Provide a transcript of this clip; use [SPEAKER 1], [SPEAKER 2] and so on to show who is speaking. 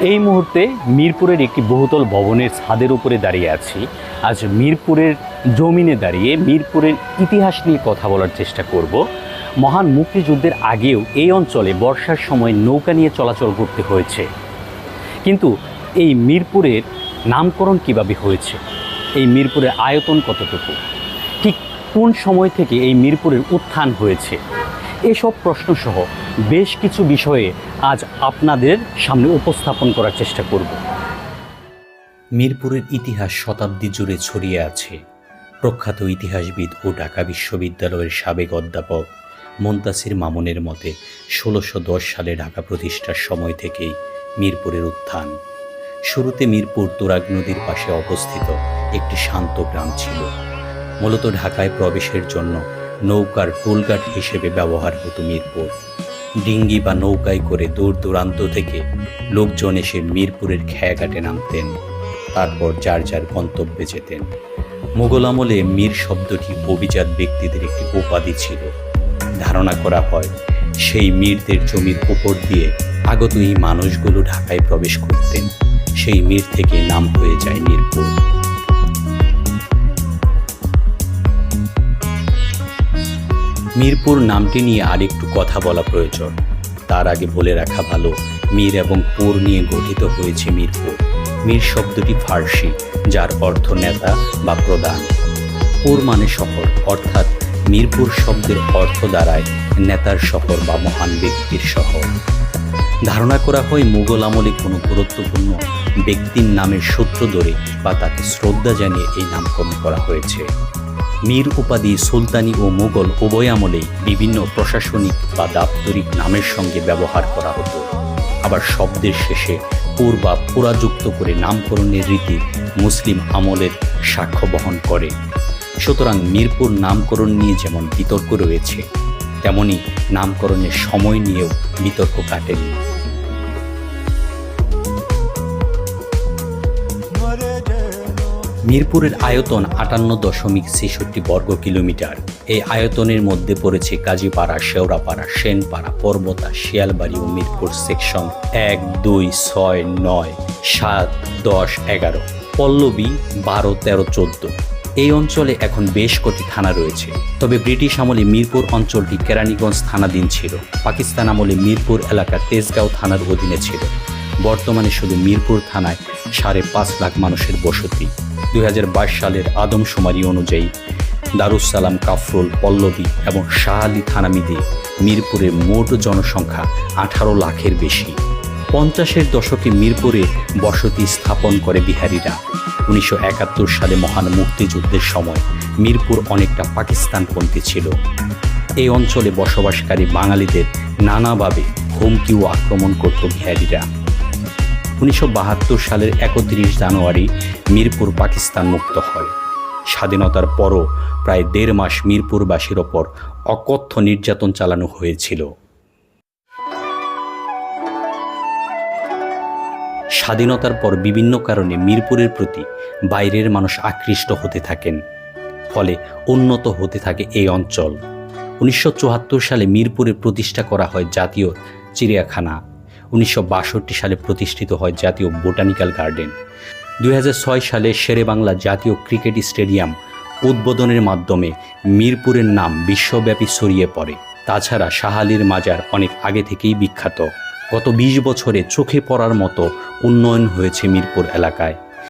[SPEAKER 1] এই মুহূর্তে মিরপুরের একটি বহুতল ভবনের ছাদের উপরে দাঁড়িয়ে আছি। আজ মিরপুরের জমিনে দাঁড়িয়ে মিরপুরের ইতিহাস নিয়ে কথা বলার চেষ্টা করব। মহান মুক্তিযুদ্ধের আগেও এই অঞ্চলে বর্ষার সময় নৌকা নিয়ে চলাচল করতে হয়েছে। কিন্তু এই মিরপুরের নামকরণ কীভাবে হয়েছে? এই মিরপুরের আয়তন কতটুকু? ঠিক কোন সময় থেকে এই মিরপুরের উত্থান হয়েছে? এসব প্রশ্নসহ বেশ কিছু বিষয়ে আজ আপনাদের সামনে উপস্থাপন করার চেষ্টা করব। মিরপুরের ইতিহাস শতাব্দী জুড়ে ছড়িয়ে আছে প্রখ্যাত ইতিহাসবিদ ও ঢাকা বিশ্ববিদ্যালয়ের সাবেক অধ্যাপক মন্তাসির মামুনের মতে ষোলোশো দশ সালে ঢাকা প্রতিষ্ঠার সময় থেকেই মিরপুরের উত্থান। শুরুতে মিরপুর তোরাগ নদীর পাশে অবস্থিত একটি শান্ত গ্রাম ছিল। মূলত ঢাকায় প্রবেশের জন্য নৌকার টোলঘাট হিসেবে ব্যবহার হতো মিরপুর। ডিঙ্গি বা নৌকায় করে দূর দূরান্ত থেকে লোকজন এসে মিরপুরের খেয়াঘাটে নামতেন, তারপর যার যার গন্তব্যে যেতেন। মোগল আমলে মীর শব্দটি অভিজাত ব্যক্তিদের একটি উপাধি ছিল। ধারণা করা হয়, সেই মীরদের জমির উপর দিয়ে আগত এই মানুষগুলো ঢাকায় প্রবেশ করতেন। সেই মীর থেকে নাম হয়ে যায় মিরপুর। মিরপুর নামটি নিয়ে আরেকটু কথা বলা প্রয়োজন। তার আগে বলে রাখা ভালো, মীর এবং পুর নিয়ে গঠিত হয়েছে মিরপুর। মীর শব্দটি ফার্সি, যার অর্থ নেতা বা প্রধান। পুর মানে শহর, অর্থাৎ মিরপুর শব্দের অর্থ দ্বারায় নেতার শহর বা মহান ব্যক্তির শহর। ধারণা করা হয় মুঘল আমলে কোনো গুরুত্বপূর্ণ ব্যক্তির নামের সূত্র ধরে বা তাকে শ্রদ্ধা জানিয়ে এই নামকরণ করা হয়েছে। মীর উপাধি সুলতানি ও মুঘল উভয় আমলেই বিভিন্ন প্রশাসনিক বা দাপ্তরিক নামের সঙ্গে ব্যবহার করা হতো। আবার শব্দের শেষে পুর বা পুরাযুক্ত করে নামকরণের রীতি মুসলিম আমলের সাক্ষ্য বহন করে। সুতরাং মিরপুর নামকরণ নিয়ে যেমন বিতর্ক রয়েছে, তেমনি নামকরণের সময় নিয়েও বিতর্ক কাটেনি। মিরপুরের আয়তন আটান্ন দশমিক ছেষট্টি বর্গ কিলোমিটার। এই আয়তনের মধ্যে পড়েছে কাজীপাড়া, শেওড়াপাড়া, সেনপাড়া, পর্বতা, শিয়ালবাড়ি ও মিরপুর সেকশন এক, দুই, ছয়, নয়, সাত, দশ, এগারো। পল্লবী, বারো, তেরো, চোদ্দ। এই অঞ্চলে এখন বেশ কটি থানা রয়েছে। তবে ব্রিটিশ আমলে মিরপুর অঞ্চলটি কেরানীগঞ্জ থানাধীন ছিল। পাকিস্তান আমলে মিরপুর এলাকা তেজগাঁও থানার অধীনে ছিল। বর্তমানে শুধু মিরপুর থানায় সাড়ে পাঁচ লাখ মানুষের বসতি। দুই হাজার বাইশ সালের আদমশুমারি অনুযায়ী দারুসালাম কাফরুল, পল্লবী এবং শাহালি থানা মিলিয়ে মিরপুরের মোট জনসংখ্যা আঠারো লাখের বেশি। পঞ্চাশের দশকে মিরপুরে বসতি স্থাপন করে বিহারিরা। উনিশশো একাত্তর সালে মহান মুক্তিযুদ্ধের সময় মিরপুর অনেকটা পাকিস্তানপন্থী ছিল। এই অঞ্চলে বসবাসকারী বাঙালিদের নানাভাবে হুমকি ও আক্রমণ করত বিহারিরা। উনিশশো বাহাত্তর সালের একত্রিশ জানুয়ারি মিরপুর পাকিস্তান মুক্ত হয়। স্বাধীনতার পরও প্রায় দেড় মাস মিরপুরবাসীর ওপর অকথ্য নির্যাতন চালানো হয়েছিল। স্বাধীনতার পর বিভিন্ন কারণে মিরপুরের প্রতি বাইরের মানুষ আকৃষ্ট হতে থাকেন। ফলে উন্নত হতে থাকে এই অঞ্চল। উনিশশো চুয়াত্তর সালে মিরপুরে প্রতিষ্ঠা করা হয় জাতীয় চিড়িয়াখানা। উনিশশো বাষট্টি সালে প্রতিষ্ঠিত হয় জাতীয় বোটানিক্যাল গার্ডেন। দুই হাজার ছয় সালে শেরেবাংলা জাতীয় ক্রিকেট স্টেডিয়াম উদ্বোধনের মাধ্যমে মিরপুরের নাম বিশ্বব্যাপী ছড়িয়ে পড়ে। তাছাড়া শাহালির মাজার অনেক আগে থেকেই বিখ্যাত। গত ২০ বছরে চোখে পড়ার মতো উন্নয়ন হয়েছে মিরপুর এলাকায়।